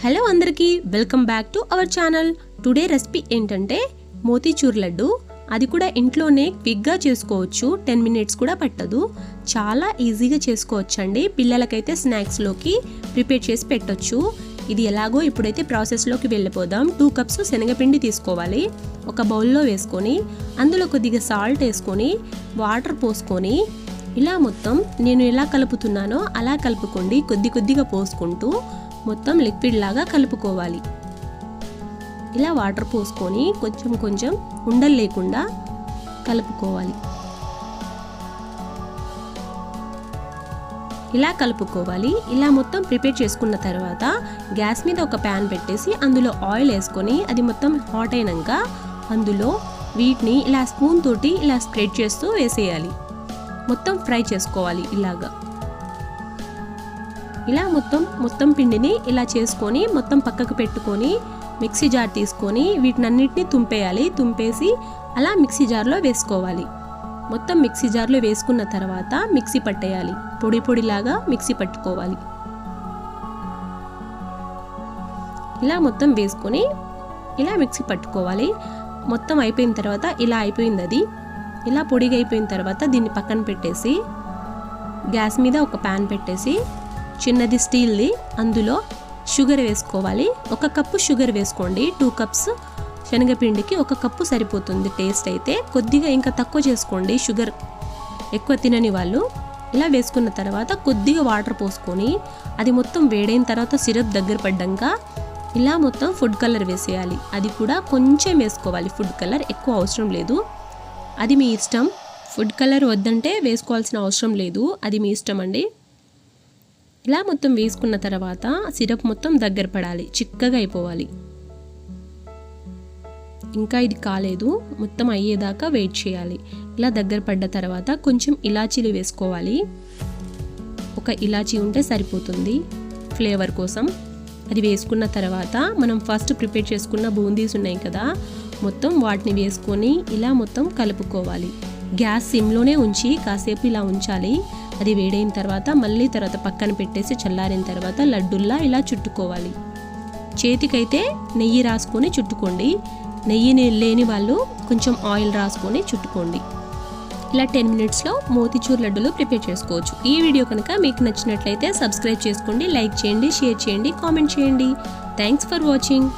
Hello అందరికీ welcome back to our channel. Today recipe ఏంటంటే మోతీచూర్ లడ్డు. అది కూడా ఇంట్లోనే క్విక్గా చేసుకోవచ్చు టెన్ మినిట్స్ కూడా పట్టదు. చాలా ఈజీగా చేసుకోవచ్చు అండి పిల్లలకైతే స్నాక్స్లోకి ప్రిపేర్ చేసి పెట్టొచ్చు. ఇది ఎలాగో ఇప్పుడైతే ప్రాసెస్లోకి వెళ్ళిపోదాం. టూ కప్స్ శనగపిండి తీసుకోవాలి. ఒక బౌల్లో వేసుకొని అందులో కొద్దిగా సాల్ట్ వేసుకొని వాటర్ పోసుకొని ఇలా మొత్తం నేను ఎలా కలుపుతున్నానో అలా కలుపుకోండి. కొద్ది కొద్దిగా పోసుకుంటూ మొత్తం లిక్విడ్ లాగా కలుపుకోవాలి. ఇలా వాటర్ పోసుకొని కొంచెం కొంచెం ఉండలు లేకుండా కలుపుకోవాలి. ఇలా కలుపుకోవాలి. ఇలా మొత్తం ప్రిపేర్ చేసుకున్న తర్వాత గ్యాస్ మీద ఒక ప్యాన్ పెట్టేసి అందులో ఆయిల్ వేసుకొని అది మొత్తం హాట్ అయినాక అందులో వీటిని ఇలా స్పూన్ తోటి ఇలా స్ప్రెడ్ చేస్తూ వేసేయాలి. మొత్తం ఫ్రై చేసుకోవాలి ఇలాగా. ఇలా మొత్తం మొత్తం పిండిని ఇలా చేసుకొని మొత్తం పక్కకు పెట్టుకొని మిక్సీ జార్ తీసుకొని వీటినన్నిటిని తుంపేయాలి. తుంపేసి అలా మిక్సీ జార్లో వేసుకోవాలి. మొత్తం మిక్సీ జార్లో వేసుకున్న తర్వాత మిక్సీ పట్టేయాలి. పొడి పొడిలాగా మిక్సీ పట్టుకోవాలి. ఇలా మొత్తం వేసుకొని ఇలా మిక్సీ పట్టుకోవాలి. మొత్తం అయిపోయిన తర్వాత ఇలా అయిపోయింది అది. ఇలా పొడిగా అయిపోయిన తర్వాత దీన్ని పక్కన పెట్టేసి గ్యాస్ మీద ఒక ప్యాన్ పెట్టేసి చిన్నది స్టీల్ది. అందులో షుగర్ వేసుకోవాలి. ఒక కప్పు షుగర్ వేసుకోండి. టూ కప్స్ శనగపిండికి ఒక కప్పు సరిపోతుంది టేస్ట్ అయితే. కొద్దిగా ఇంకా తక్కువ చేసుకోండి. షుగర్ ఎక్కువ తినని వాళ్ళు ఇలా వేసుకున్న తర్వాత కొద్దిగా వాటర్ పోసుకొని అది మొత్తం వేడైన తర్వాత సిరప్ దగ్గర పడ్డాక ఇలా మొత్తం ఫుడ్ కలర్ వేసేయాలి. అది కూడా కొంచెం వేసుకోవాలి. ఫుడ్ కలర్ ఎక్కువ అవసరం లేదు. అది మీ ఇష్టం. ఫుడ్ కలర్ వద్దంటే వేసుకోవాల్సిన అవసరం లేదు. అది మీ ఇష్టం అండి. ఇలా మొత్తం వేసుకున్న తర్వాత సిరప్ మొత్తం దగ్గర పడాలి చిక్కగా అయిపోవాలి. ఇంకా ఇది కాలేదు మొత్తం అయ్యేదాకా వెయిట్ చేయాలి. ఇలా దగ్గర పడ్డ తర్వాత కొంచెం ఇలాచీలు వేసుకోవాలి. ఒక ఇలాచీ ఉంటే సరిపోతుంది ఫ్లేవర్ కోసం. అది వేసుకున్న తర్వాత మనం ఫస్ట్ ప్రిపేర్ చేసుకున్న బూందీస్ ఉన్నాయి కదా మొత్తం వాటిని వేసుకొని ఇలా మొత్తం కలుపుకోవాలి. గ్యాస్ సిమ్లోనే ఉంచి కాసేపు ఇలా ఉంచాలి. అది వేడైన తర్వాత మళ్ళీ తర్వాత పక్కన పెట్టేసి చల్లారిన తర్వాత లడ్డుల్లా ఇలా చుట్టుకోవాలి. చేతికైతే నెయ్యి రాసుకొని చుట్టుకోండి. నెయ్యి లేని వాళ్ళు కొంచెం ఆయిల్ రాసుకొని చుట్టుకోండి. ఇలా టెన్ మినిట్స్లో మోతిచూర్ లడ్డూలు ప్రిపేర్ చేసుకోవచ్చు. ఈ వీడియో కనుక మీకు నచ్చినట్లయితే సబ్స్క్రైబ్ చేసుకోండి లైక్ చేయండి షేర్ చేయండి కామెంట్ చేయండి. Thanks for watching.